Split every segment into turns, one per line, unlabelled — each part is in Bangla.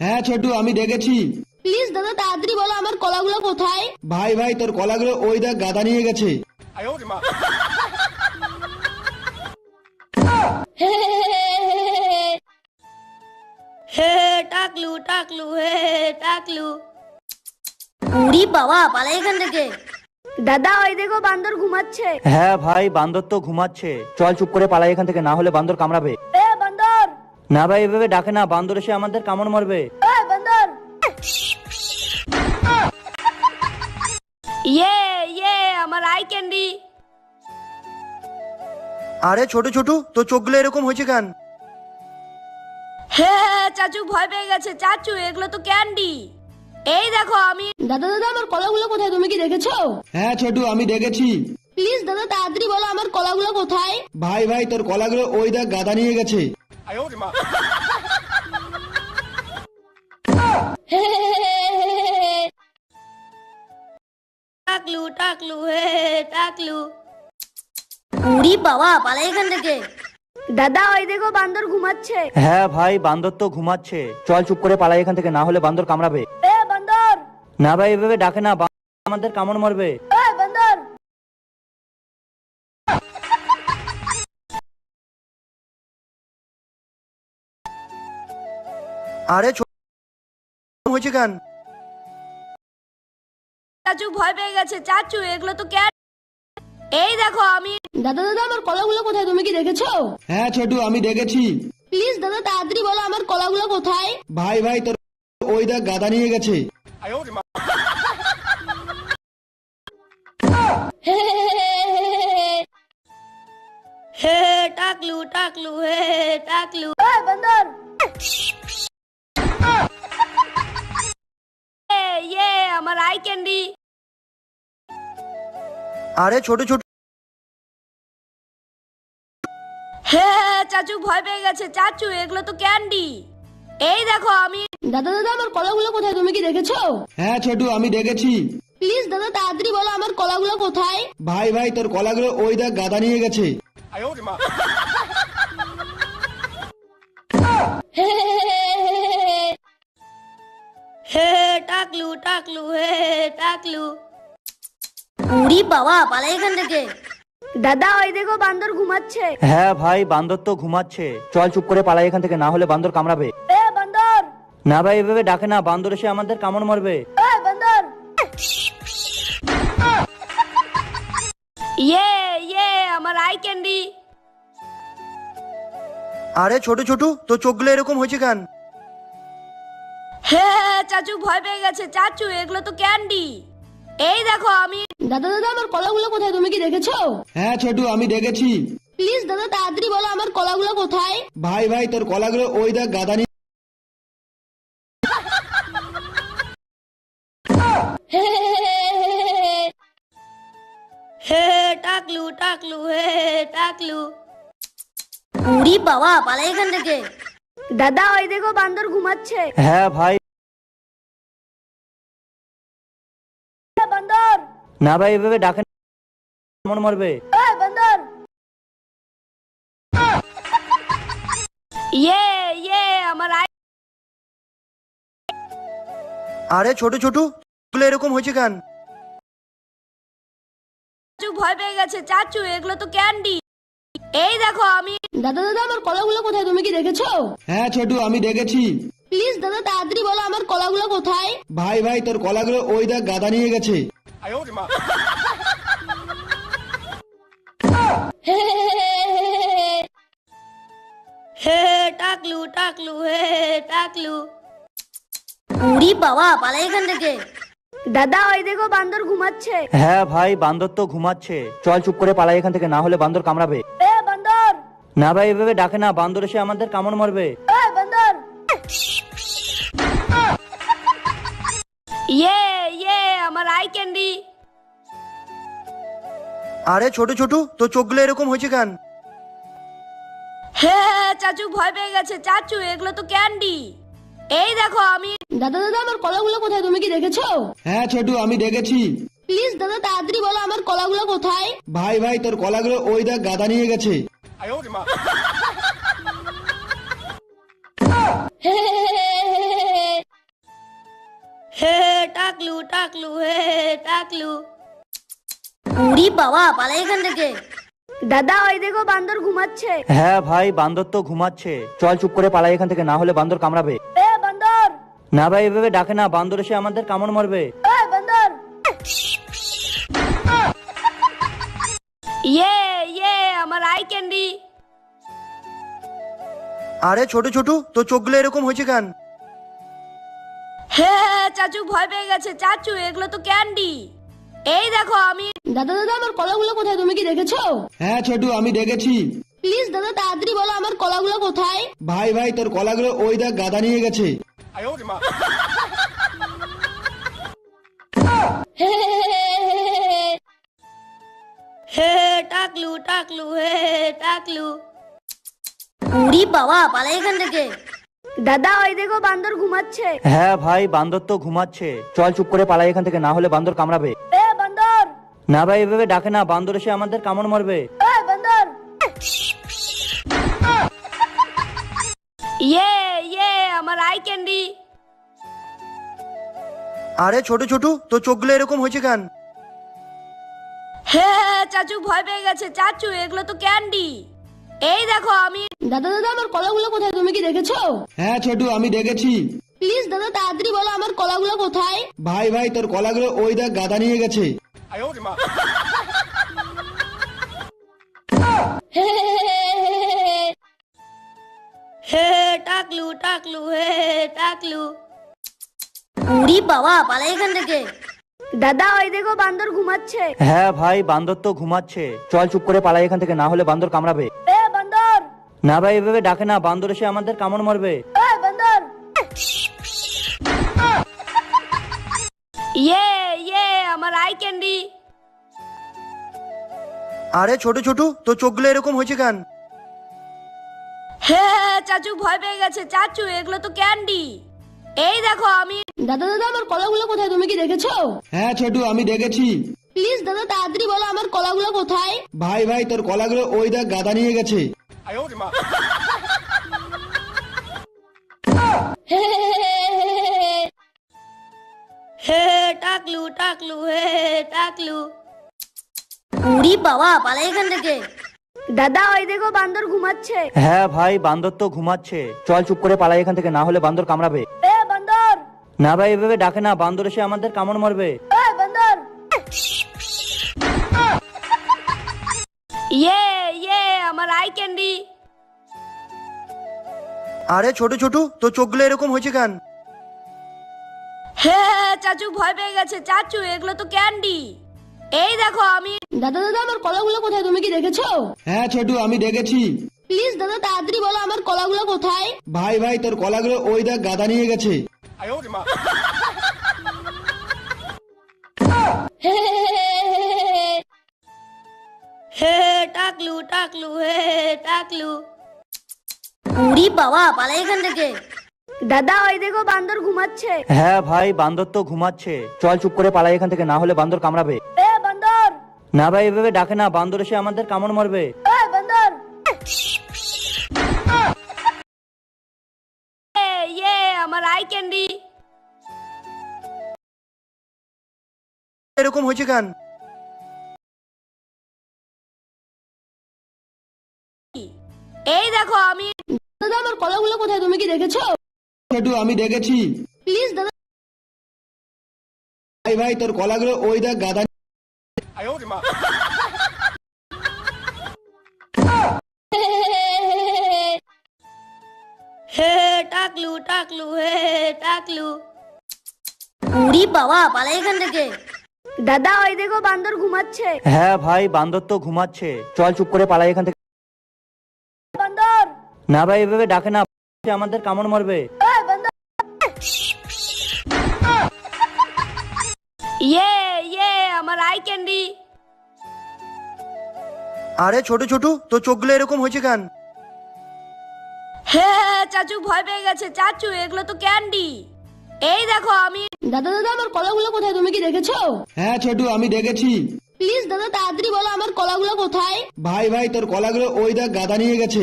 হ্যাঁ ছোটু আমি দেখেছি
প্লিজ দাদা তাড়াতাড়ি বলো আমার কলাগুলো কোথায়?
ভাই ভাই তোর কলাগুলো ওই দেখ গাদা নিয়ে গেছে।
হে টাকলু টাকলু হে টাকলু। উড়ি বাবা পালাই এখান থেকে। দাদা ওই দেখো বান্দর ঘুমাচ্ছে।
হ্যাঁ ভাই বান্দর তো ঘুমাচ্ছে। চল চুপ করে পালাই এখান থেকে না হলে বান্দর কামড়াবে।
এ
না ভাই এভাবে ডাকে না বান্দর এসে আমাদের কামড় মারবে।
বান্দর! ইয়ে ইয়ে আমার আই ক্যান্ডি
আরে ছোট ছোট তোর চোখগুলো এরকম হয়েছে কেন?
হে চাচু ভয় পেয়ে গেছে। চাচু এগুলো তো ক্যান্ডি এই দেখো আমি দাদা দাদা আমার কলাগুলো কোথায়? তুমি কি দেখেছ?
হ্যাঁ ছোটু আমি দেখেছি।
প্লিজ দাদা তাড়াতাড়ি বলো আমার কলাগুলো কোথায়?
ভাই ভাই তোর কলাগুলো ওই দেখ গাদা নিয়ে গেছে।
টাকলু টাকলু হে টাকলু। উড়ি বাবা পালাই এখান থেকে। দাদা ওই দেখো বান্দর ঘুমাচ্ছে।
হ্যাঁ ভাই বান্দর তো ঘুমাচ্ছে। চল চুপ করে পালাই এখান থেকে না হলে বান্দর কামড়াবে।
এ বান্দর।
না ভাই এভাবে ডাকে না আমাদের কামড় মারবে।
আরে হয়েছে কেন?
চাচু ভয় পেয়ে গেছে চাচু এগুলো তো ক্যান এই দেখো আমি দাদা দাদা আমার কলাগুলো কোথায়? তুমি কি দেখেছ?
হ্যাঁ ছোটু আমি দেখেছি।
প্লিজ দাদা তাড়াতাড়ি বলো আমার কলাগুলো কোথায়?
ভাই ভাই তোর ওই দেখ গাদা নিয়ে গেছে।
হে টাকলু টাকলু হে টাকলু। বান্দর। ইয়ে আমার আই ক্যান্ডি
আরে ছোট ছোট।
হে চাচু ভয় পেয়ে গেছে। চাচু এগুলো তো ক্যান্ডি এই দেখো আমি দাদা দাদা আমার কলাগুলো কোথায়? তুমি কি দেখেছ?
হ্যাঁ ছোটু আমি দেখেছি।
প্লিজ দাদা তাড়াতাড়ি বলো আমার কলাগুলো কোথায়?
ভাই ভাই তোর কলাগুলো ওই দেখ গাদা নিয়ে গেছে।
হে টাকলু টাকলু হে টাকলু। উড়ি বাবা পালাই এখান থেকে। দাদা ওই দেখো বান্দর ঘুমাচ্ছে।
হ্যাঁ ভাই বান্দর তো ঘুমাচ্ছে। চল চুপ করে পালাই এখান থেকে না হলে বান্দর কামড়াবে।
এ বান্দর!
না ভাই এভাবে ডাকে না বান্দর এসে আমাদের কামড় মারবে।
এ বান্দর! ইয়ে ইয়ে আমার আই ক্যান্ডি
আরে ছোট ছোট তোর চোখগুলো এরকম হয়েছে কেন?
হে চাচু ভয় পেয়ে গেছে। চাচু এগুলো তো ক্যান্ডি। এই দেখো আমি দাদা দাদা আমার কলাগুলো কোথায়? তুমি কি দেখেছ?
হ্যাঁ ছোটু আমি দেখেছি।
প্লিজ দাদা তাড়াতাড়ি বলো আমার কলাগুলো কোথায়?
ভাই ভাই তোর কলাগুলো ওই দেখ গাদা নিয়ে
হে টাকলু টাকলু হে টাকলু। উড়ি বাবা পালাই এখান থেকে। দাদা ওই দেখো বান্দর ঘুমাচ্ছে।
হ্যাঁ ভাই।
বান্দর।
না ভাই এভাবে ডাকে না, কামড় মারবে।
বান্দর। ইয়ে ইয়ে আমার আই
আরে ছোট ছোট চোখগুলো এরকম হয়েছে কেন?
চাচু ভয় পেয়ে গেছে। চাচু এগুলো তো ক্যান্ডি। এই দেখো আমি দাদা দাদা আমার কলাগুলো কোথায়? তুমি কি দেখেছ?
হ্যাঁ ছোটু আমি দেখেছি।
প্লিজ দাদা তাড়াতাড়ি বলো আমার কলাগুলো কোথায়?
ভাই ভাই তোর কলাগুলো ওই দেখ গাদা নিয়ে গেছে।
হে টাকলু টাকলু হে টাকলু। উড়ি বাবা পালাই এখান থেকে। দাদা ওই দেখো বান্দর ঘুমাচ্ছে।
হ্যাঁ ভাই বান্দর তো ঘুমাচ্ছে। চল চুপ করে পালাই এখান থেকে না হলে বান্দর কামড়াবে।
এ বান্দর!
না ভাই এভাবে ডাকে না বান্দর এসে আমাদের কামড় মারবে।
এ বান্দর! ইয়ে ইয়ে আমার আই ক্যান্ডি
আরে ছোট ছোট তোর চোখগুলো এরকম হয়েছে কেন?
হ্যাঁ চাচু ভয় পেয়ে গেছে। চাচু এগুলো তো ক্যান্ডি এই দেখো আমি দাদা দাদা আমার কলাগুলো কোথায়? তুমি কি দেখেছ?
হ্যাঁ ছোটু আমি দেখেছি।
প্লিজ দাদা তাড়াতাড়ি বলো আমার কলাগুলো কোথায়?
ভাই ভাই তোর কলাগুলো ওই দেখ গাদা নিয়ে গেছে।
হে টাকলু টাকলু হে টাকলু। উড়ি বাবা পালাই এখান থেকে। দাদা ওই দেখো বান্দর ঘুমাচ্ছে।
হ্যাঁ ভাই বান্দর তো ঘুমাচ্ছে। চল চুপ করে পালাই এখান থেকে না হলে বান্দর কামড়াবে। না ভাই এভাবে ডাকে না বান্দর এসে আমাদের কামড় মারবে।
বান্দর! ইয়ে ইয়ে আমার আই ক্যান্ডি
আরে ছোট ছোট তোর চোখগুলো এরকম হয়েছে কেন?
হে চাচু ভয় পেয়ে গেছে। চাচু এগুলো তো ক্যান্ডি এই দেখো আমি দাদা দাদা আমার কলাগুলো কোথায়? তুমি কি দেখেছ?
হ্যাঁ ছোটু আমি দেখেছি।
প্লিজ দাদা তাড়াতাড়ি বলো আমার কলাগুলো কোথায়?
ভাই ভাই তোর কলাগুলো ওই দেখ গাদা নিয়ে গেছে।
হে টাকলু টাকলু হে টাকলু। উড়ি বাবা পালাই এখান থেকে। দাদা ওই দেখো বান্দর ঘুমাচ্ছে।
হ্যাঁ ভাই বান্দর তো ঘুমাচ্ছে। চল চুপ করে পালাই এখান থেকে না হলে বান্দর কামড়াবে।
এ বান্দর!
না ভাই এভাবে ডাকে না বান্দর এসে আমাদের কামড় মারবে।
এ বান্দর! ইয়ে ইয়ে আমার আই ক্যান্ডি
আরে ছোট ছোট তোর চোখগুলো এরকম হয়েছে কেন?
হে চাচু ভয় পেয়ে গেছে। চাচু এগুলো তো ক্যান্ডি এই দেখো আমি দাদা দাদা আমার কলাগুলো কোথায়? তুমি কি দেখেছ?
হ্যাঁ ছোটু আমি দেখেছি।
প্লিজ দাদা তাড়াতাড়ি বলো আমার কলাগুলো কোথায়?
ভাই ভাই তোর কলাগুলো ওই দেখ গাদা নিয়ে গেছে।
হে টাকলু টাকলু হে টাকলু। উড়ি বাবা পালাই এখান থেকে। দাদা ওই দেখো বান্দর ঘুমাচ্ছে।
হ্যাঁ ভাই বান্দর তো ঘুমাচ্ছে। চল চুপ করে পালাই এখান থেকে না হলে বান্দর কামড়াবে।
এ বান্দর!
না ভাই এভাবে ডাকে না বান্দর এসে আমাদের কামড় মারবে।
এ বান্দর! ইয়ে ইয়ে আমার আই ক্যান্ডি
আরে ছোট ছোট তোর চোখগুলো এরকম হয়েছে কেন?
হে চাচু ভয় পেয়ে গেছে। চাচু এগুলো তো ক্যান্ডি। এই দেখো আমি দাদা দাদা আমার কলাগুলো কোথায়? তুমি কি দেখেছ?
হ্যাঁ ছোটু আমি দেখেছি।
প্লিজ দাদা তাড়াতাড়ি বলো আমার কলাগুলো কোথায়?
ভাই ভাই তোর কলাগুলো ওই দেখ গাদা নিয়ে গেছে।
হে টাকলু টাকলু হে টাকলু। উড়ি বাবা পালাই এখান থেকে। দাদা ওই দেখো বান্দর ঘুমাচ্ছে।
হ্যাঁ ভাই বান্দর তো ঘুমাচ্ছে। চল চুপ করে পালাই এখান থেকে না হলে বান্দর কামড়াবে।
এ বান্দর!
না ভাই এভাবে ডাকে না বান্দর এসে আমাদের কামড় মারবে।
এ বান্দর! ইয়ে ইয়ে আমার আই ক্যান্ডি
আরে ছোট ছোট তোর চোখগুলো এরকম হয়েছে কেন?
হ্যাঁ চাচু ভয় পেয়ে গেছে। চাচু এগুলো তো ক্যান্ডি এই দেখো আমি দাদা দাদা আমার কলাগুলো কোথায়? তুমি কি দেখেছ?
হ্যাঁ ছোটু আমি দেখেছি।
প্লিজ দাদা তাড়াতাড়ি বলো আমার কলাগুলো কোথায়?
ভাই ভাই তোর কলাগুলো ওই দেখ গাদা নিয়ে গেছে।
হে টাকলু টাকলু হে টাকলু। উড়ি বাবা পালাই এখান থেকে। দাদা ওই দেখো বান্দর ঘুমাচ্ছে।
হ্যাঁ ভাই বান্দর তো ঘুমাচ্ছে। চল চুপ করে পালাই এখান থেকে না হলে বান্দর কামড়াবে। না ভাই এভাবে ডাকে না বান্দর এসে আমাদের কামড় মারবে।
বান্দর! ইয়ে আমার আই ক্যান্ডি
এরকম হয়েছে কেন?
এই দেখো আমি দাদা আমার কলাগুলো কোথায়? তুমি কি দেখেছ?
ছোটু আমি দেখেছি।
প্লিজ দাদা।
ভাই ভাই তোর কলাগুলো ওই দেখ গাদা
হে টাকলু টাকলু হে টাকলু। উড়ি বাবা পালাই এখান থেকে। দাদা ওই দেখো বান্দর ঘুমাচ্ছে।
হ্যাঁ ভাই বান্দর তো ঘুমাচ্ছে। চল চুপ করে পালাই এখান থেকে।
বান্দর।
না ভাই এভাবে ডাকে না। আমাদের কামড় মারবে।
ইয়ে ইয়ে আমার আই ক্যান্ডি
আরে ছোট ছোট তোর চোখগুলো এরকম হয়েছে কেন?
হে চাচু ভয় পেয়ে গেছে। চাচু এগুলো তো ক্যান্ডি এই দেখো আমি দাদা দাদা আমার কলাগুলো কোথায়? তুমি কি দেখেছ?
হ্যাঁ ছোটু আমি দেখেছি।
প্লিজ দাদা তাড়াতাড়ি বলো আমার কলাগুলো কোথায়?
ভাই ভাই তোর কলাগুলো ওই দেখ গাদা নিয়ে গেছে।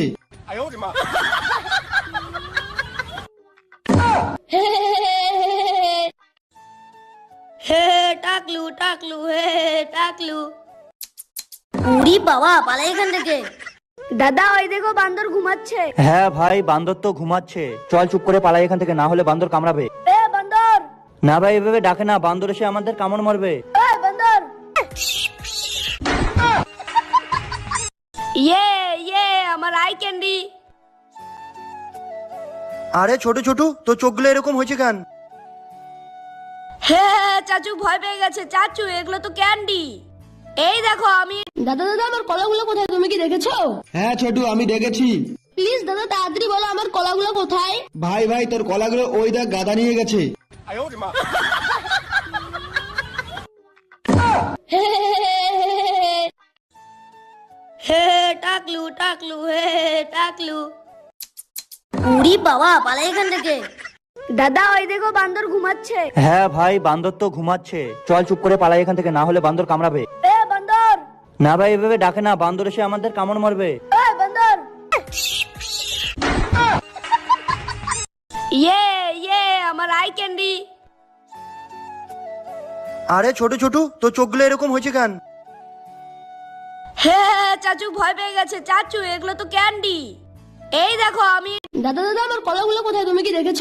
টাকলু টাকলু হে হে, টাকলু। উড়ি বাবা পালাই এখান থেকে। দাদা ওই দেখো বান্দর ঘুমাচ্ছে।
হ্যাঁ ভাই বান্দর তো ঘুমাচ্ছে। চল চুপ করে পালাই এখান থেকে না হলে বান্দর কামড়াবে।
এ বান্দর!
না ভাই এভাবে ডাকে না বান্দর এসে আমাদের কামড় মারবে।
এ বান্দর! ইয়ে ইয়ে আমার আই ক্যান্ডি
আরে ছোট ছোট তোর চোখগুলো এরকম হয়েছে কেন?
হে হে, চাচু ভয় পেয়ে গেছে চাচু এগুলো তো ক্যান্ডি এই দেখো আমি দাদা দাদা আমার কলাগুলো কোথায় তুমি কি দেখেছ
হ্যাঁ ছোটু আমি দেখেছি
প্লিজ দাদা তাড়াতাড়ি বলো আমার কলাগুলো কোথায়
ভাই ভাই তোর কলাগুলো ওই দেখ গাদা নিয়ে গেছে
হে হে, টাকলু টাকলু হে হে, টাকলু উড়ি বাবা পালাই এখান থেকে দাদা ওই দেখো বান্দর ঘুমাচ্ছে।
হ্যাঁ ভাই বান্দর তো ঘুমাচ্ছে। চল চুপ করে পালাই এখান থেকে না হলে বান্দর কামড়াবে।
এ বান্দর!
না ভাই এভাবে ডাকে না বান্দর এসে আমাদের কামড় মারবে।
এ বান্দর! ইয়ে ইয়ে আমার আই ক্যান্ডি
আরে ছোট ছোট তো চোখগুলো এরকম হয়েছে কেন?
হ্যাঁ হে, চাচু ভয় পেয়ে গেছে। চাচু এগুলো তো ক্যান্ডি এই দেখো আমি দাদা দাদা আমার কলাগুলো কোথায়? তুমি কি দেখেছ?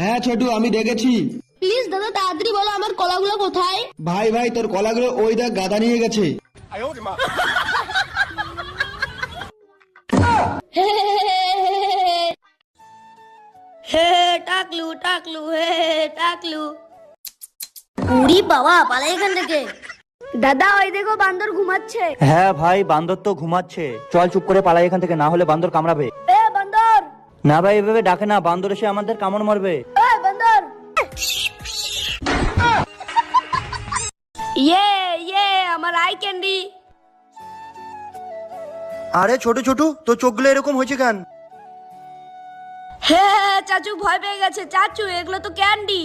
হ্যাঁ ছোটু আমি দেখেছি।
প্লিজ দাদা তাড়াতাড়ি বলো আমার কলাগুলো কোথায়?
ভাই ভাই তোর কলাগুলো ওই দেখ গাদা নিয়ে গেছে।
হে টাকলু টাকলু হে টাকলু। উড়ি বাবা পালাই এখান থেকে। দাদা ওই দেখো বান্দর ঘুমাচ্ছে।
হ্যাঁ ভাই বান্দর তো ঘুমাচ্ছে। চল চুপ করে পালাই এখান থেকে না হলে বান্দর কামড়াবে।
এ
না ভাই এভাবে ডাকে না বান্দর এসে আমাদের কামড় মারবে।
বান্দর! ইয়ে ইয়ে আমার আই ক্যান্ডি
আরে ছোট ছোট তোর চোখগুলো এরকম হয়েছে কেন?
হে হে, চাচু ভয় পেয়ে গেছে। চাচু এগুলো তো ক্যান্ডি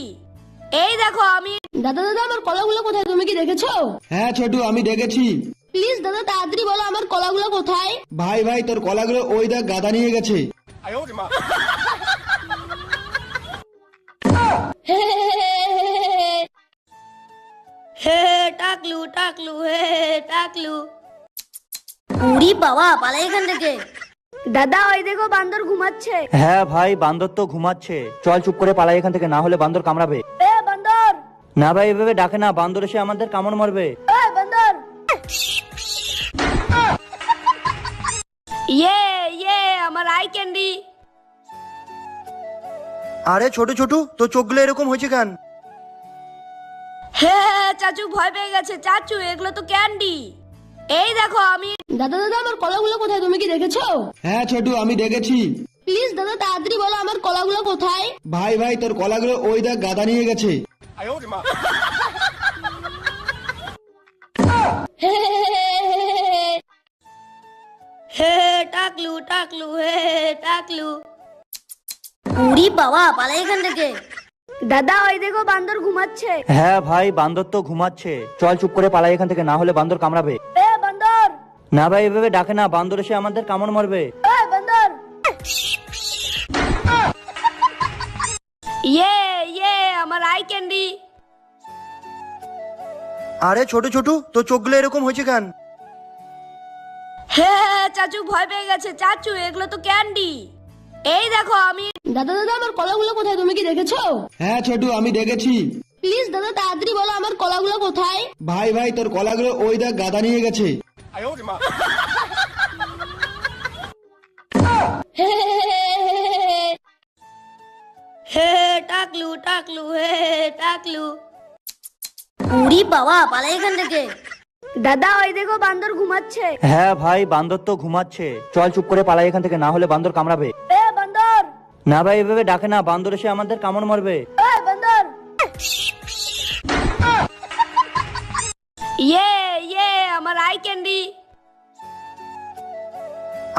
এই দেখো আমি দাদা দাদা আমার কলাগুলো কোথায়? তুমি কি দেখেছ?
হ্যাঁ ছোটু আমি দেখেছি।
প্লিজ দাদা তাড়াতাড়ি বলো আমার কলাগুলো কোথায়?
ভাই ভাই তোর কলাগুলো ওই দেখ গাদা নিয়ে গেছে।
হে হে, টাকলু টাকলু হে হে, টাকলু। উড়ি বাবা পালাই এখান থেকে। দাদা ওই দেখো বান্দর ঘুমাচ্ছে।
হ্যাঁ ভাই বান্দর তো ঘুমাচ্ছে। চল চুপ করে পালাই এখান থেকে না হলে বান্দর কামড়াবে।
এ বান্দর!
না ভাই এভাবে ডাকে না বান্দর এসে আমাদের কামড় মারবে।
এ বান্দর! ইয়ে আমার আই ক্যান্ডি
আরে ছোট ছোট তোর চোখগুলো এরকম হয়েছে কেন?
হে হে, চাচু ভয় পেয়ে গেছে। চাচু এগুলো তো ক্যান্ডি এই দেখো আমি দাদা দাদা আমার কলাগুলো কোথায়? তুমি কি দেখেছ?
হ্যাঁ ছোটু আমি দেখেছি।
প্লিজ দাদা তাড়াতাড়ি বলো আমার কলাগুলো কোথায়?
ভাই ভাই তোর কলাগুলো ওই দেখ গাদা নিয়ে গেছে।
হে হে, টাকলু টাকলু হে হে, টাকলু। উড়ি বাবা পালাই এখান থেকে। দাদা ওই দেখো বান্দর ঘুমাচ্ছে।
হ্যাঁ ভাই বান্দর তো ঘুমাচ্ছে। চল চুপ করে পালাই এখান থেকে না হলে বান্দর কামড়াবে।
এ বান্দর!
না ভাই এভাবে ডাকে না বান্দর এসে আমাদের কামড় মারবে।
এ বান্দর! ইয়ে ইয়ে আমার আই ক্যান্ডি
আরে ছোট ছোট তোর চোখগুলো এরকম হয়েছে কেন?
হে হে, চাচু ভয় পেয়ে গেছে। চাচু এগুলো তো ক্যান্ডি। এই দেখো আমি দাদা দাদা আমার কলাগুলো কোথায়? তুমি কি দেখেছ?
হ্যাঁ ছোটু আমি দেখেছি।
প্লিজ দাদা তাড়াতাড়ি বলো আমার কলাগুলো কোথায়?
ভাই ভাই তোর কলাগুলো ওই দেখ গাদা নিয়ে গেছে।
হে টাকলু টাকলু হে হে, টাকলু। উড়ি বাবা পালাই এখান থেকে। দাদা ওই দেখো বান্দর ঘুমাচ্ছে।
হ্যাঁ ভাই বান্দর তো ঘুমাচ্ছে। চল চুপ করে পালাই এখান থেকে না হলে বান্দর কামড়াবে।
এ বান্দর!
না ভাই এভাবে ডাকে না বান্দর এসে আমাদের কামড় মারবে।
এ বান্দর! ইয়ে ইয়ে আমার আই ক্যান্ডি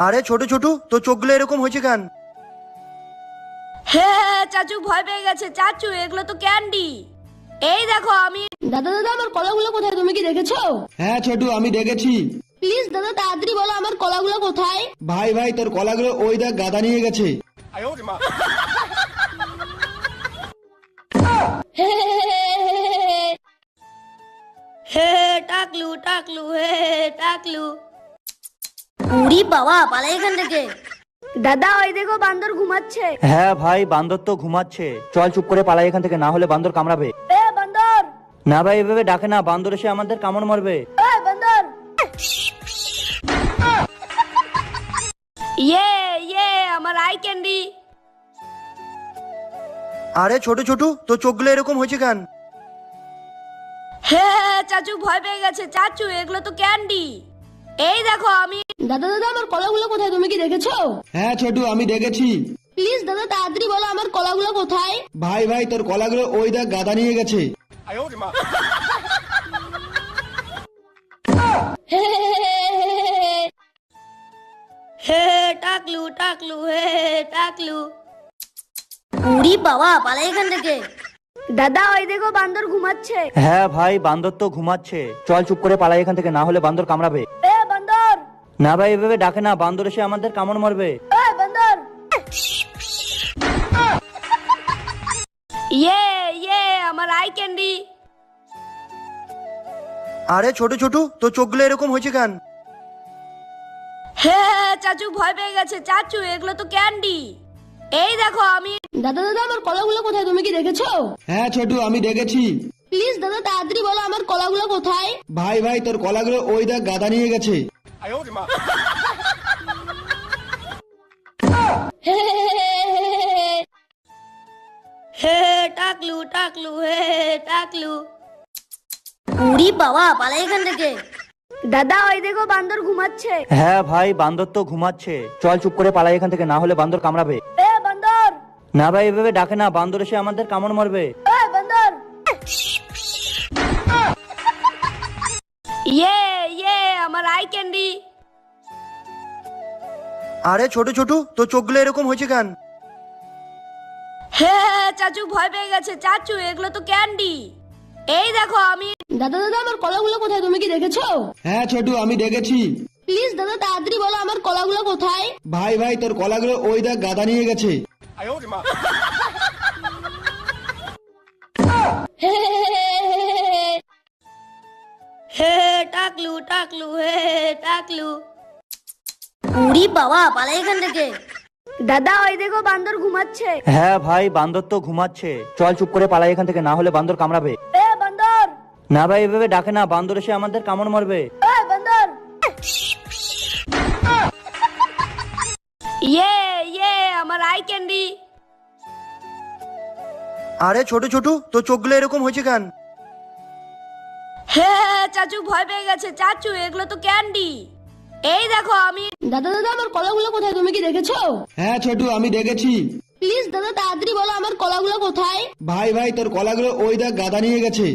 আরে ছোট ছোট তোর চোখগুলো এরকম হয়েছে কেন?
হে হে, চাচু ভয় পেয়ে গেছে। চাচু এগুলো তো ক্যান্ডি এই দেখো আমি দাদা দাদা আমার কলাগুলো কোথায়? তুমি কি দেখেছ?
হ্যাঁ ছোটু আমি দেখেছি।
প্লিজ দাদা তাড়াতাড়ি বলো আমার কলাগুলো কোথায়?
ভাই ভাই তোর কলাগুলো ওই দেখ গাদা নিয়ে গেছে।
টাকলু টাকলু হে টাকলু। উড়ি বাবা পালাই এখান থেকে। দাদা ওই দেখো বান্দর ঘুমাচ্ছে।
হ্যাঁ ভাই বান্দর তো ঘুমাচ্ছে। চল চুপ করে পালাই এখান থেকে না হলে বান্দর কামড়াবে।
এ
না ভাই এভাবে ডাকে না বান্দর এসে আমাদের কামড় মারবে।
বান্দর! ইয়ে ইয়ে আমার আই ক্যান্ডি
আরে ছোট ছোট তোর চোখগুলো এরকম হয়েছে কেন?
হে চাচু ভয় পেয়ে গেছে। চাচু এগুলো তো ক্যান্ডি এই দেখো আমি দাদা দাদা আমার কলাগুলো কোথায়? তুমি কি দেখেছ?
হ্যাঁ ছোটু আমি দেখেছি।
প্লিজ দাদা তাড়াতাড়ি বলো আমার কলাগুলো কোথায়?
ভাই ভাই তোর কলাগুলো ওই দেখ গাদা নিয়ে গেছে।
হে টাকলু টাকলু হে টাকলু উড়ি বাবা পালাই এখান থেকে দাদা ওই দেখো বান্দর ঘুমাচ্ছে
হ্যাঁ ভাই বান্দর তো ঘুমাচ্ছে। চল চুপ করে পালাই এখান থেকে না হলে বান্দর কামড়াবে।
এ বান্দর!
না ভাই এভাবে ডাকে না বান্দর এসে আমাদের কামড় মারবে।
এ বান্দর! ইয়ে ইয়ে আমার আই ক্যান্ডি
আরে ছোট ছোট তোর চোখগুলো এরকম হয়েছে কেন?
হে চাচু ভয় পেয়ে গেছে। চাচু এগুলো তো ক্যান্ডি এই দেখো আমি দাদা দাদা আমার কলাগুলো কোথায়? তুমি কি দেখেছ?
হ্যাঁ ছোটু আমি দেখেছি।
প্লিজ দাদা তাড়াতাড়ি বলো আমার কলাগুলো কোথায়?
ভাই ভাই তোর কলাগুলো ওই দেখ গাদা নিয়ে গেছে।
টাকলু টাকলু হে টাকলু। উড়ি বাবা এখান থেকে। দাদা ওই দেখো বান্দর ঘুমাচ্ছে।
হ্যাঁ ভাই বান্দর তো ঘুমাচ্ছে। চল চুপ করে পালাই এখান থেকে না হলে বান্দর কামড়াবে।
এ বান্দর!
না ভাই এভাবে ডাকে না বান্দর এসে আমাদের কামড় মারবে।
এ বান্দর! ইয়ে ইয়ে আমার আই ক্যান্ডি
আরে ছোট ছোট তোর চোখগুলো এরকম হয়েছে কেন?
হে চাচু ভয় পেয়ে গেছে। চাচু এগুলো তো ক্যান্ডি। এই দেখো আমি দাদা দাদা আমার কলাগুলো কোথায়? তুমি কি দেখেছ?
হ্যাঁ ছোটু আমি দেখেছি।
প্লিজ দাদা তাড়াতাড়ি বলো আমার কলাগুলো কোথায়?
ভাই ভাই তোর কলাগুলো ওই দেখ গাদা নিয়ে গেছে।
হে টাকলু টাকলু হে টাকলু। উড়ি বাবা পালাই এখান থেকে। দাদা ওই দেখো বান্দর ঘুমাচ্ছে।
হ্যাঁ ভাই বান্দর তো ঘুমাচ্ছে। চল চুপ করে পালাই এখান থেকে না হলে বান্দর কামড়াবে।
এ বান্দর!
না ভাই এভাবে ডাকে না বান্দর এসে আমাদের কামড় মারবে।
এ বান্দর! ইয়ে ইয়ে আমার আই ক্যান্ডি
আরে ছোট ছোট তোর চোখগুলো এরকম হয়েছে কেন?
হ্যাঁ চাচু ভয় পেয়ে গেছে। চাচু এগুলো তো ক্যান্ডি এই দেখো আমি দাদা দাদা আমার কলাগুলো কোথায়? তুমি কি দেখেছ?
হ্যাঁ ছোটু আমি দেখেছি।
প্লিজ দাদা তাড়াতাড়ি বলো আমার কলাগুলো কোথায়?
ভাই ভাই তোর কলাগুলো ওই দেখ গাদা নিয়ে গেছে।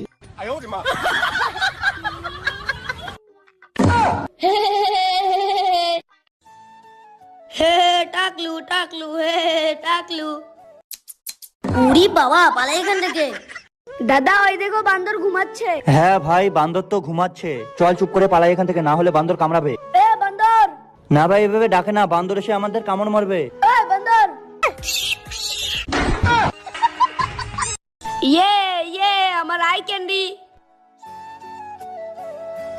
হে টাকলু টাকলু হে টাকলু। উড়ি বাবা পালাই এখান থেকে। দাদা ওই দেখো বান্দর ঘুমাচ্ছে।
হ্যাঁ ভাই বান্দর তো ঘুমাচ্ছে। চল চুপ করে পালাই এখান থেকে না হলে বান্দর কামড়াবে।
এ
না ভাই এভাবে ডাকে না বান্দর এসে আমাদের কামড় মারবে।
বান্দর! ইয়ে ইয়ে আমার আই ক্যান্ডি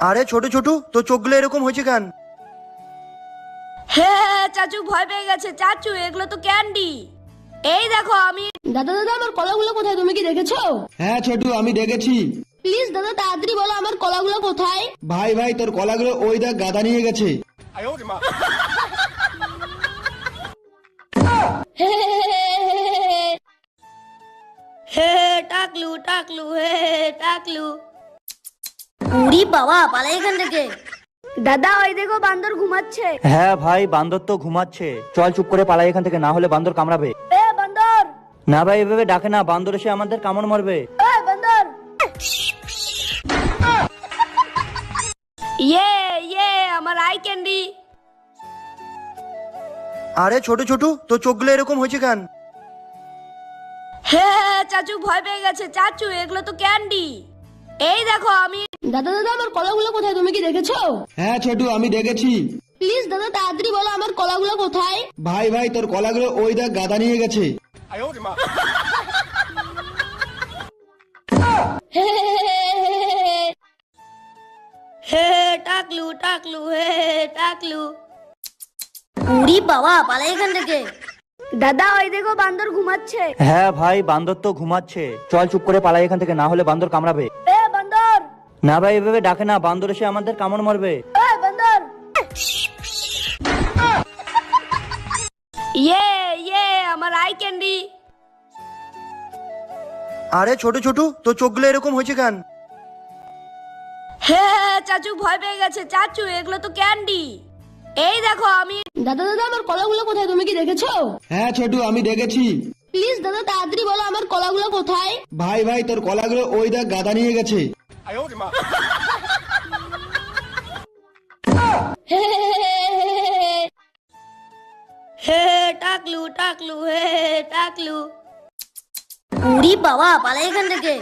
আরে ছোট ছোট তোর চোখগুলো এরকম হয়েছে কেন?
হে চাচু ভয় পেয়ে গেছে। চাচু এগুলো তো ক্যান্ডি এই দেখো আমি দাদা দাদা আমার কলাগুলো কোথায়? তুমি কি দেখেছ?
হ্যাঁ ছোটু আমি দেখেছি।
প্লিজ দাদা তাড়াতাড়ি বলো আমার কলাগুলো কোথায়?
ভাই ভাই তোর কলাগুলো ওই দেখ গাদা নিয়ে গেছে।
হে টাকলু টাকলু হে টাকলু। উড়ি বাবা পালাই এখান থেকে। দাদা ওই দেখো বান্দর ঘুমাচ্ছে।
হ্যাঁ ভাই বান্দর তো ঘুমাচ্ছে। চল চুপ করে পালাই এখান থেকে না হলে বান্দর কামড়াবে।
এ বান্দর!
না ভাই এভাবে ডাকে না বান্দর এসে আমাদের কামড় মারবে।
এ বান্দর! ইয়ে আমার আই ক্যান্ডি
আরে ছোট ছোট তোর চোখগুলো এরকম হয়েছে কেন?
হে চাচু ভয় পেয়ে গেছে। চাচু এগুলো তো ক্যান্ডি এই দেখো আমি দাদা দাদা আমার কলাগুলো কোথায়? তুমি কি দেখেছ?
হ্যাঁ ছোটু আমি দেখেছি।
প্লিজ দাদা তাড়াতাড়ি বলো আমার কলাগুলো কোথায়?
ভাই ভাই তোর কলাগুলো ওই দেখ গাদা নিয়ে গেছে।
টাকলু হে টাকলু। উড়ি বাবা পালাই এখান থেকে। দাদা ওই দেখো বান্দর ঘুমাচ্ছে।
হ্যাঁ ভাই বান্দর তো ঘুমাচ্ছে। চল চুপ করে পালাই এখান থেকে না হলে বান্দর কামড়াবে।
এ বান্দর!
না ভাই এভাবে ডাকে না বান্দর এসে আমাদের কামড় মারবে।
এ বান্দর! ইয়ে ইয়ে আমার আই ক্যান্ডি
আরে ছোট ছোট তোর চোখগুলো এরকম হয়েছে কেন?
হে চাচু ভয় পেয়ে গেছে। চাচু এগুলো তো ক্যান্ডি। এই দেখো আমি দাদা দাদা আমার কলাগুলো কোথায়? তুমি কি দেখেছ?
হ্যাঁ ছোটু আমি দেখেছি।
প্লিজ দাদা তাড়াতাড়ি বলো আমার কলাগুলো কোথায়?
ভাই ভাই তোর কলাগুলো ওই দেখ গাদা নিয়ে গেছে।
হে টাকলু টাকলু হে টাকলু। উড়ি বাবা পালাই এখান থেকে।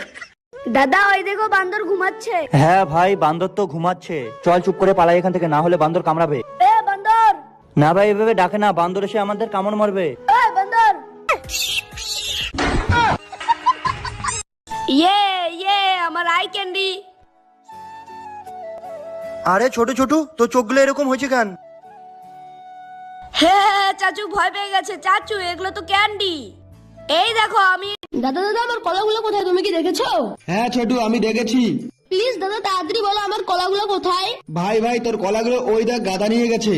দাদা ওই দেখো বান্দর ঘুমাচ্ছে।
হ্যাঁ ভাই বান্দর তো ঘুমাচ্ছে। চল চুপ করে পালাই এখান থেকে না হলে বান্দর কামড়াবে।
এ বান্দর!
না ভাই এভাবে ডাকে না বান্দর এসে আমাদের কামড় মারবে।
এ বান্দর! ইয়ে ইয়ে আমার আই ক্যান্ডি
আরে ছোট ছোট তোর চোখগুলো এরকম হয়েছে কেন?
হ্যাঁ চাচু ভয় পেয়ে গেছে। চাচু এগুলো তো ক্যান্ডি এই দেখো আমি দাদা দাদা আমার কলাগুলো কোথায়? তুমি কি দেখেছ?
হ্যাঁ ছোটু আমি দেখেছি।
প্লিজ দাদা তাড়াতাড়ি বলো আমার কলাগুলো কোথায়?
ভাই ভাই তোর কলাগুলো ওই দেখ গাদা নিয়ে গেছে।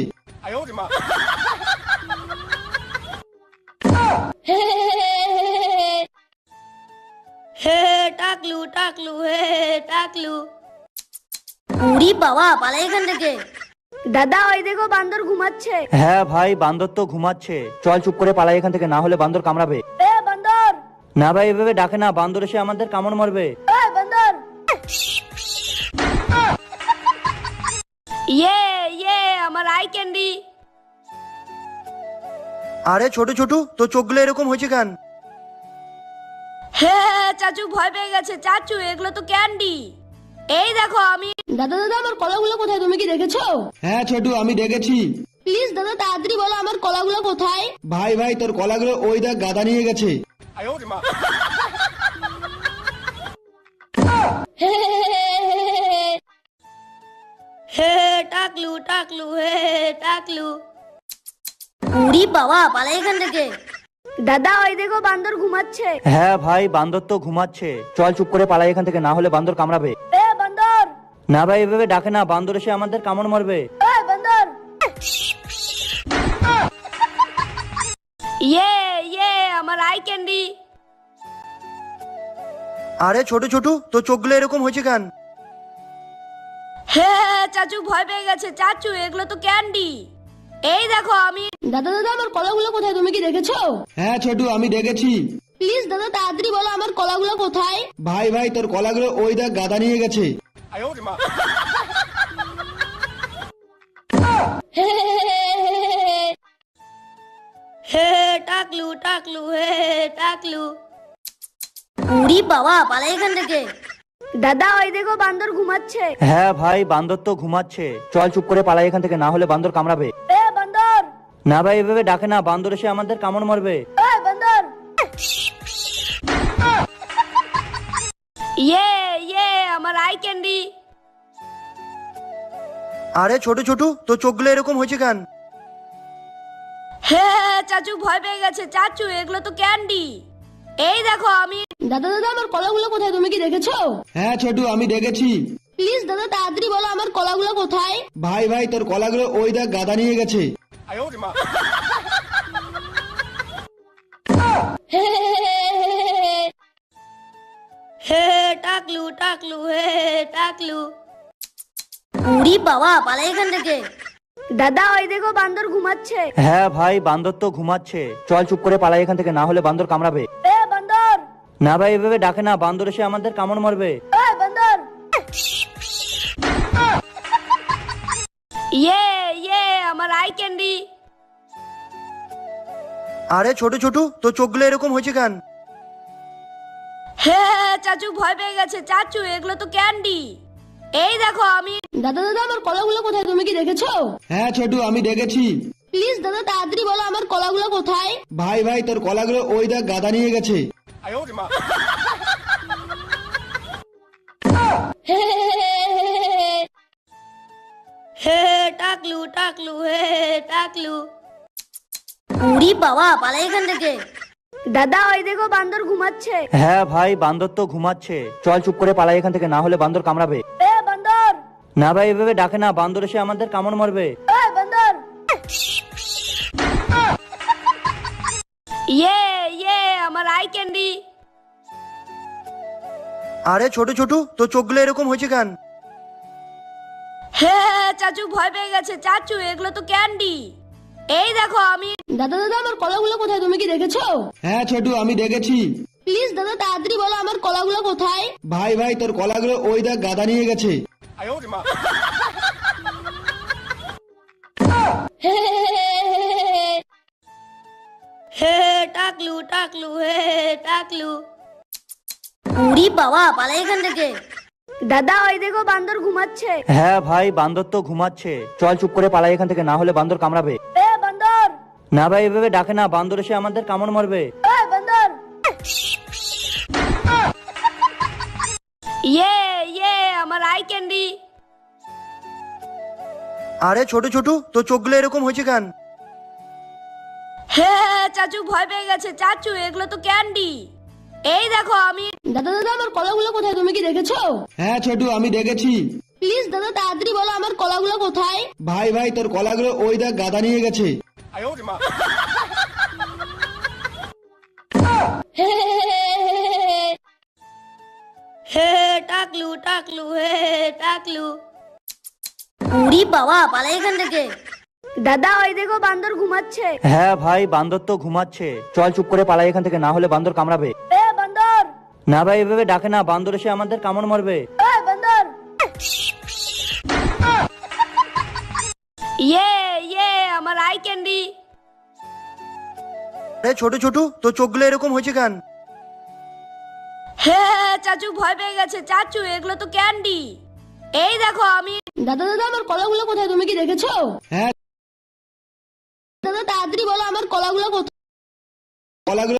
হে টাকলু টাকলু হে টাকলু। উড়ি বাবা পালাই এখান থেকে। দাদা ওই দেখো বান্দর ঘুমাচ্ছে।
হ্যাঁ ভাই বান্দর তো ঘুমাচ্ছে। চল চুপ করে পালাই এখান থেকে না হলে বান্দর কামড়াবে।
এ
না ভাই এভাবে ডাকে না বান্দর এসে আমাদের কামড় মারবে।
বান্দর! ইয়ে ইয়ে আমার আই ক্যান্ডি
আরে ছোট ছোট তোর চোখগুলো এরকম হয়েছে কেন?
হে চাচু ভয় পেয়ে গেছে। চাচু এগুলো তো ক্যান্ডি এই দেখো আমি দাদা দাদা আমার কলাগুলো কোথায়? তুমি কি দেখেছ?
হ্যাঁ ছোটু আমি দেখেছি।
প্লিজ দাদা তাড়াতাড়ি বলো আমার কলাগুলো কোথায়?
ভাই ভাই তোর কলাগুলো ওই দেখ গাদা নিয়ে গেছে।
হে টাকলু টাকলু হে টাকলু। উড়ি বাবা পালাই এখান থেকে। দাদা ওই দেখো বান্দর ঘুমাচ্ছে।
হ্যাঁ ভাই বান্দর তো ঘুমাচ্ছে। চল চুপ করে পালাই এখান থেকে না হলে বান্দর কামড়াবে।
এ বান্দর!
না ভাই এভাবে ডাকে না বান্দর এসে আমাদের কামড় মারবে।
এ বান্দর! ইয়ে আমার আই ক্যান্ডি
আরে ছোট ছোট তোর চোখগুলো এরকম হয়েছে কেন?
হে চাচু ভয় পেয়ে গেছে। চাচু এগুলো তো ক্যান্ডি এই দেখো আমি দাদা দাদা আমার কলাগুলো কোথায়? তুমি কি দেখেছ?
হ্যাঁ ছোটু আমি দেখেছি।
প্লিজ দাদা তাড়াতাড়ি বলো আমার কলাগুলো কোথায়?
ভাই ভাই তোর কলাগুলো ওই দেখ গাদা নিয়ে গেছে।
হে টাকলু টাকলু হে টাকলু। উড়ি বাবা পালাই এখান থেকে। দাদা ওই দেখো বান্দর ঘুমাচ্ছে।
হ্যাঁ ভাই বান্দর তো ঘুমাচ্ছে। চল চুপ করে পালাই এখান থেকে না হলে বান্দর কামড়াবে।
এ বান্দর!
না ভাই এভাবে ডাকে না বান্দর এসে আমাদের কামড় মারবে।
এ বান্দর! ইয়ে ইয়ে আমার আই ক্যান্ডি
আরে ছোট ছোট তোর চোখগুলো এরকম হয়েছে কেন?
হে চাচু ভয় পেয়ে গেছে। চাচু এগুলো তো ক্যান্ডি। এই দেখো আমি দাদা দাদা আমার কলাগুলো কোথায়? তুমি কি দেখেছ?
হ্যাঁ ছোটু আমি দেখেছি।
প্লিজ দাদা তাড়াতাড়ি বলো আমার কলাগুলো কোথায়?
ভাই ভাই তোর কলাগুলো ওই দেখ গাদা নিয়ে গেছে।
হে টাকলু টাকলু হে টাকলু। উড়ি বাবা পালাই এখান থেকে। দাদা ওই দেখো বান্দর ঘুমাচ্ছে।
হ্যাঁ ভাই বান্দর তো ঘুমাচ্ছে। চল চুপ করে পালাই এখান থেকে না হলে বান্দর কামড়াবে।
এ বান্দর!
না ভাই এভাবে ডাকে না বান্দর এসে আমাদের কামড় মারবে।
এ বান্দর! ইয়ে ইয়ে আমার আই ক্যান্ডি
আরে ছোট ছোট তোর চোখগুলো এরকম হয়েছে কেন?
হ্যাঁ চাচু ভয় পেয়ে গেছে। চাচু এগুলো তো ক্যান্ডি এই দেখো আমি দাদা দাদা আমার কলাগুলো কোথায়? তুমি কি দেখেছ?
হ্যাঁ ছোটু আমি দেখেছি।
প্লিজ দাদা তাড়াতাড়ি বলো আমার কলাগুলো কোথায়?
ভাই ভাই তোর কলাগুলো ওই দেখ গাদা নিয়ে গেছে।
হে টাকলু হে টাকলু। উড়ি বাবা পালাই এখান থেকে। দাদা ওই দেখো বান্দর ঘুমাচ্ছে।
হ্যাঁ ভাই বান্দর তো ঘুমাচ্ছে। চল চুপ করে পালাই এখান থেকে না হলে বান্দর কামড়াবে।
এ
না ভাই এভাবে ডাকে না বান্দর এসে আমাদের কামড় মারবে।
বান্দর! ইয়ে ইয়ে আমার আই ক্যান্ডি
আরে ছোট ছোট তোর চোখগুলো এরকম হয়েছে কেন?
হে চাচু ভয় পেয়ে গেছে। চাচু এগুলো তো ক্যান্ডি এই দেখো আমি দাদা দাদা আমার কলাগুলো কোথায়? তুমি কি দেখেছ?
হ্যাঁ ছোটু আমি দেখেছি।
প্লিজ দাদা তাড়াতাড়ি বলো আমার কলাগুলো কোথায়?
ভাই ভাই তোর কলাগুলো ওই দেখ গাদা নিয়ে গেছে।
হে টাকলু টাকলু হে টাকলু। উড়ি বাবা পালাই এখান থেকে। দাদা ওই দেখো বান্দর ঘুমাচ্ছে।
হ্যাঁ ভাই বান্দর তো ঘুমাচ্ছে। চল চুপ করে পালাই এখান থেকে না হলে বান্দর কামড়াবে।
এ বান্দর!
না ভাই এভাবে ডাকে না বান্দর এসে আমাদের কামড় মারবে।
এ বান্দর! ইয়ে ইয়ে আমার আই ক্যান্ডি
আরে ছোট ছোট তোর চোখগুলো এরকম হয়েছে কেন?
হে চাচু ভয় পেয়ে গেছে। চাচু এগুলো তো ক্যান্ডি এই দেখো আমি দাদা দাদা আমার কলাগুলো কোথায়? তুমি কি দেখেছ?
হ্যাঁ ছোটু আমি দেখেছি।
প্লিজ দাদা তাড়াতাড়ি বলো আমার কলাগুলো কোথায়?
ভাই ভাই তোর কলাগুলো ওই দেখ গাদা নিয়ে গেছে।
হে টাকলু টাকলু হে টাকলু। উড়ি বাবা পালাই এখান থেকে। দাদা ওই দেখো বান্দর ঘুমাচ্ছে।
হ্যাঁ ভাই বান্দর তো ঘুমাচ্ছে। চল চুপ করে পালাই এখান থেকে না হলে বান্দর কামড়াবে।
এ বান্দর!
না ভাই এভাবে ডাকে না বান্দর এসে আমাদের কামড় মারবে।
এ বান্দর! ইয়ে ইয়ে আমার আই ক্যান্ডি
আরে ছোট ছোট তোর চোখগুলো এরকম হয়েছে কেন?
হে চাচু ভয় পেয়ে গেছে। চাচু এগুলো তো ক্যান্ডি। এই দেখো আমি দাদা দাদা আমার কলাগুলো কোথায়? তুমি কি দেখেছ?
হ্যাঁ।
দাদা তাড়াতাড়ি বলো আমার কলাগুলো কোথায়?
কলাগুলো